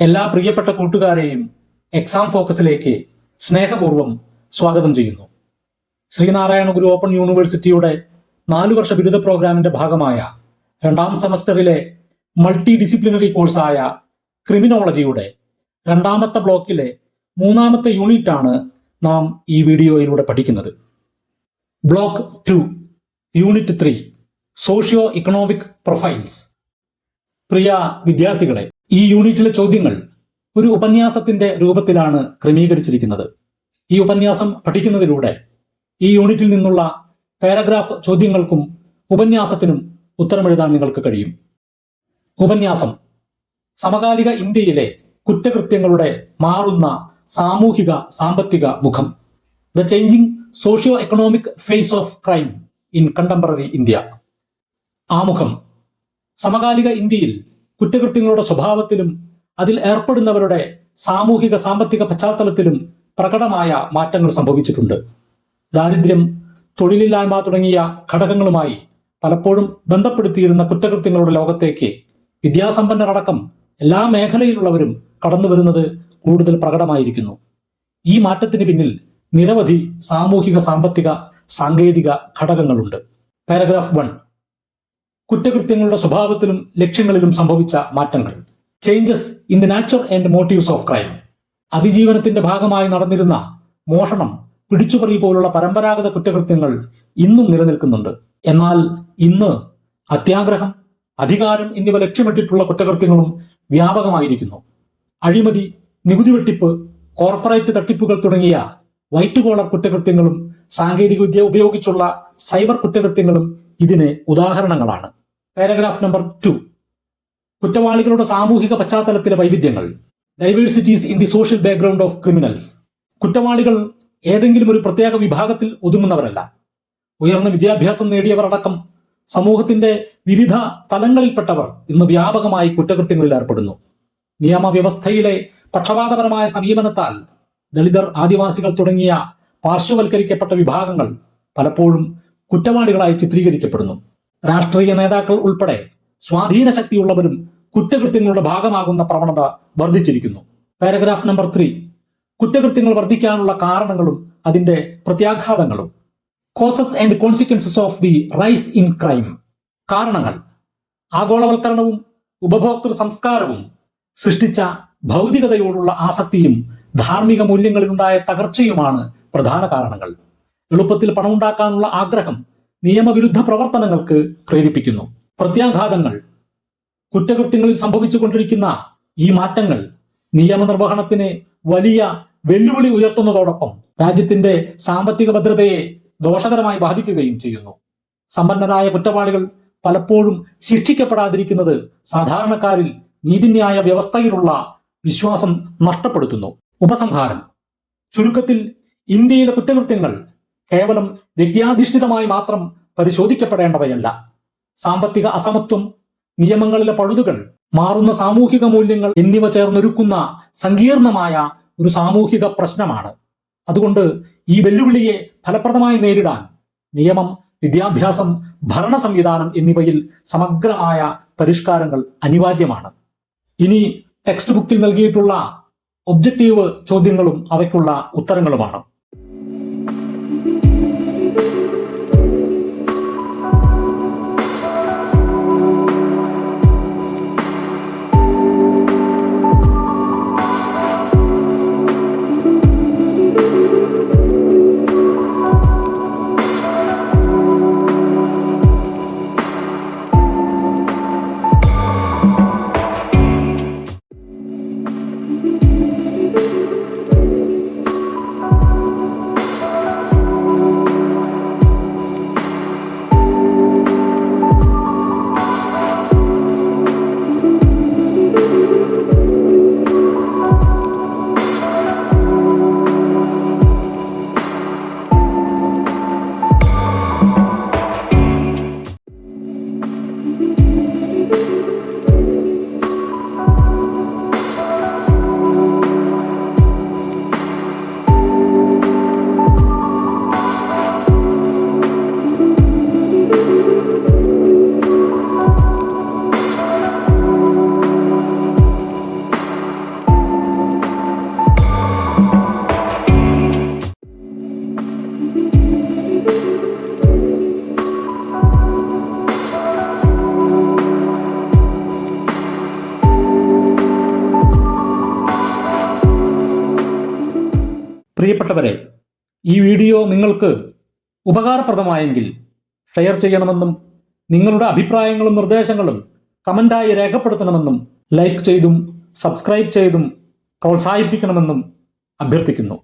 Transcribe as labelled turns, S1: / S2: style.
S1: എല്ലാ പ്രിയപ്പെട്ട കൂട്ടുകാരെയും എക്സാം ഫോക്കസിലേക്ക് സ്നേഹപൂർവം സ്വാഗതം ചെയ്യുന്നു. ശ്രീനാരായണ ഗുരു ഓപ്പൺ യൂണിവേഴ്സിറ്റിയുടെ നാലു വർഷ ബിരുദ പ്രോഗ്രാമിന്റെ ഭാഗമായ രണ്ടാം സെമസ്റ്ററിലെ മൾട്ടി ഡിസിപ്ലിനറി കോഴ്സായ ക്രിമിനോളജിയുടെ രണ്ടാമത്തെ ബ്ലോക്കിലെ മൂന്നാമത്തെ യൂണിറ്റാണ് നാം ഈ വീഡിയോയിലൂടെ പഠിക്കുന്നത്. Block two unit three socio economic profiles. പ്രിയ വിദ്യാർത്ഥികളെ ഈ യൂണിറ്റിലെ ചോദ്യങ്ങൾ ഒരു ഉപന്യാസത്തിന്റെ രൂപത്തിലാണ് ക്രമീകരിച്ചിരിക്കുന്നത്. ഈ ഉപന്യാസം പഠിക്കുന്നതിലൂടെ ഈ യൂണിറ്റിൽ നിന്നുള്ള പാരഗ്രാഫ് ചോദ്യങ്ങൾക്കും ഉപന്യാസത്തിനും ഉത്തരമെഴുതാൻ നിങ്ങൾക്ക് കഴിയും. ഉപന്യാസം. സമകാലിക ഇന്ത്യയിലെ കുറ്റകൃത്യങ്ങളുടെ മാറുന്ന സാമൂഹിക സാമ്പത്തിക മുഖം. The changing socio economic face of crime in contemporary India ആമുഖം. സമകാലിക ഇന്ത്യയിൽ കുറ്റകൃത്യങ്ങളുടെ സ്വഭാവത്തിലും അതിൽ ഏർപ്പെടുന്നവരുടെ സാമൂഹിക സാമ്പത്തിക പശ്ചാത്തലത്തിലും പ്രകടമായ മാറ്റങ്ങൾ സംഭവിച്ചിട്ടുണ്ട്. ദാരിദ്ര്യം തൊഴിലില്ലായ്മ തുടങ്ങിയ ഘടകങ്ങളുമായി പലപ്പോഴും ബന്ധപ്പെടുത്തിയിരുന്ന കുറ്റകൃത്യങ്ങളുടെ ലോകത്തേക്ക് വിദ്യാസമ്പന്നരടക്കം എല്ലാ മേഖലയിലുള്ളവരും കടന്നു വരുന്നത് കൂടുതൽ പ്രകടമായിരിക്കുന്നു. ഈ മാറ്റത്തിന് പിന്നിൽ നിരവധി സാമൂഹിക സാമ്പത്തിക സാങ്കേതിക ഘടകങ്ങളുണ്ട്. Paragraph one. കുറ്റകൃത്യങ്ങളുടെ സ്വഭാവത്തിലും ലക്ഷ്യങ്ങളിലും സംഭവിച്ച മാറ്റങ്ങൾ. Changes in the nature and motives of crime അതിജീവനത്തിന്റെ ഭാഗമായി നടന്നിരുന്ന മോഷണം പിടിച്ചുപറി പോലുള്ള പരമ്പരാഗത കുറ്റകൃത്യങ്ങൾ ഇന്നും നിലനിൽക്കുന്നുണ്ട്. എന്നാൽ ഇന്ന് അത്യാഗ്രഹം അധികാരം എന്നിവ ലക്ഷ്യമിട്ടിട്ടുള്ള കുറ്റകൃത്യങ്ങളും വ്യാപകമായിരിക്കുന്നു. അഴിമതി നികുതി വെട്ടിപ്പ് കോർപ്പറേറ്റ് തട്ടിപ്പുകൾ തുടങ്ങിയ വൈറ്റ് കോളർ കുറ്റകൃത്യങ്ങളും സാങ്കേതികവിദ്യ ഉപയോഗിച്ചുള്ള സൈബർ കുറ്റകൃത്യങ്ങളും ഇതിന് ഉദാഹരണങ്ങളാണ്. Paragraph number two. കുറ്റവാളികളുടെ സാമൂഹിക പശ്ചാത്തലത്തിലെ വൈവിധ്യങ്ങൾ. Diversities in the social background of criminals കുറ്റവാളികൾ ഏതെങ്കിലും ഒരു പ്രത്യേക വിഭാഗത്തിൽ ഒതുങ്ങുന്നവരല്ല. ഉയർന്ന വിദ്യാഭ്യാസം നേടിയവരടക്കം സമൂഹത്തിന്റെ വിവിധ തലങ്ങളിൽപ്പെട്ടവർ ഇന്ന് വ്യാപകമായി കുറ്റകൃത്യങ്ങളിൽ ഏർപ്പെടുന്നു. നിയമവ്യവസ്ഥയിലെ പക്ഷപാതപരമായ സമീപനത്താൽ ദളിതർ ആദിവാസികൾ തുടങ്ങിയ പാർശ്വവൽക്കരിക്കപ്പെട്ട വിഭാഗങ്ങൾ പലപ്പോഴും കുറ്റവാളികളായി ചിത്രീകരിക്കപ്പെടുന്നു. രാഷ്ട്രീയ നേതാക്കൾ ഉൾപ്പെടെ സ്വാധീന ശക്തിയുള്ളവരും കുറ്റകൃത്യങ്ങളുടെ ഭാഗമാകുന്ന പ്രവണത വർദ്ധിച്ചിരിക്കുന്നു. Paragraph number three. കുറ്റകൃത്യങ്ങൾ വർദ്ധിക്കാനുള്ള കാരണങ്ങളും അതിന്റെ പ്രത്യാഘാതങ്ങളും. Causes and consequences of the rise in crime. കാരണങ്ങൾ. ആഗോളവൽക്കരണവും ഉപഭോക്തൃ സംസ്കാരവും സൃഷ്ടിച്ച ഭൗതികതയോടുള്ള ആസക്തിയും ധാർമ്മിക മൂല്യങ്ങളിലുണ്ടായ തകർച്ചയുമാണ് പ്രധാന കാരണങ്ങൾ. എളുപ്പത്തിൽ പണമുണ്ടാക്കാനുള്ള ആഗ്രഹം നിയമവിരുദ്ധ പ്രവർത്തനങ്ങൾക്ക് പ്രേരിപ്പിക്കുന്നു. പ്രത്യാഘാതങ്ങൾ. കുറ്റകൃത്യങ്ങളിൽ സംഭവിച്ചുകൊണ്ടിരിക്കുന്ന ഈ മാറ്റങ്ങൾ നിയമനിർവഹണത്തിന് വലിയ വെല്ലുവിളി ഉയർത്തുന്നതോടൊപ്പം രാജ്യത്തിന്റെ സാമ്പത്തിക ഭദ്രതയെ ദോഷകരമായി ബാധിക്കുകയും ചെയ്യുന്നു. സമ്പന്നരായ കുറ്റവാളികൾ പലപ്പോഴും ശിക്ഷിക്കപ്പെടാതിരിക്കുന്നത് സാധാരണക്കാരിൽ നീതിന്യായ വ്യവസ്ഥയിലുള്ള വിശ്വാസം നഷ്ടപ്പെടുത്തുന്നു. ഉപസംഹാരം. ചുരുക്കത്തിൽ ഇന്ത്യയിലെ കുറ്റകൃത്യങ്ങൾ കേവലം വിദ്യാധിഷ്ഠിതമായി മാത്രം പരിശോധിക്കപ്പെടേണ്ടവയല്ല. സാമ്പത്തിക അസമത്വം നിയമങ്ങളിലെ പഴുതുകൾ മാറുന്ന സാമൂഹിക മൂല്യങ്ങൾ എന്നിവ ചേർന്നൊരുക്കുന്ന സങ്കീർണമായ ഒരു സാമൂഹിക പ്രശ്നമാണ്. അതുകൊണ്ട് ഈ വെല്ലുവിളിയെ ഫലപ്രദമായി നേരിടാൻ നിയമം വിദ്യാഭ്യാസം ഭരണ സംവിധാനം എന്നിവയിൽ സമഗ്രമായ പരിഷ്കാരങ്ങൾ അനിവാര്യമാണ്. ഇനി ടെക്സ്റ്റ് ബുക്കിൽ നൽകിയിട്ടുള്ള ഒബ്ജക്റ്റീവ് ചോദ്യങ്ങളും അവയ്ക്കുള്ള ഉത്തരങ്ങളുമാണ്. പ്രിയപ്പെട്ടവരെ ഈ വീഡിയോ നിങ്ങൾക്ക് ഉപകാരപ്രദമായെങ്കിൽ ഷെയർ ചെയ്യണമെന്നും നിങ്ങളുടെ അഭിപ്രായങ്ങളും നിർദ്ദേശങ്ങളും കമന്റായി രേഖപ്പെടുത്തണമെന്നും ലൈക്ക് ചെയ്തും സബ്സ്ക്രൈബ് ചെയ്തും പ്രോത്സാഹിപ്പിക്കണമെന്നും അഭ്യർത്ഥിക്കുന്നു.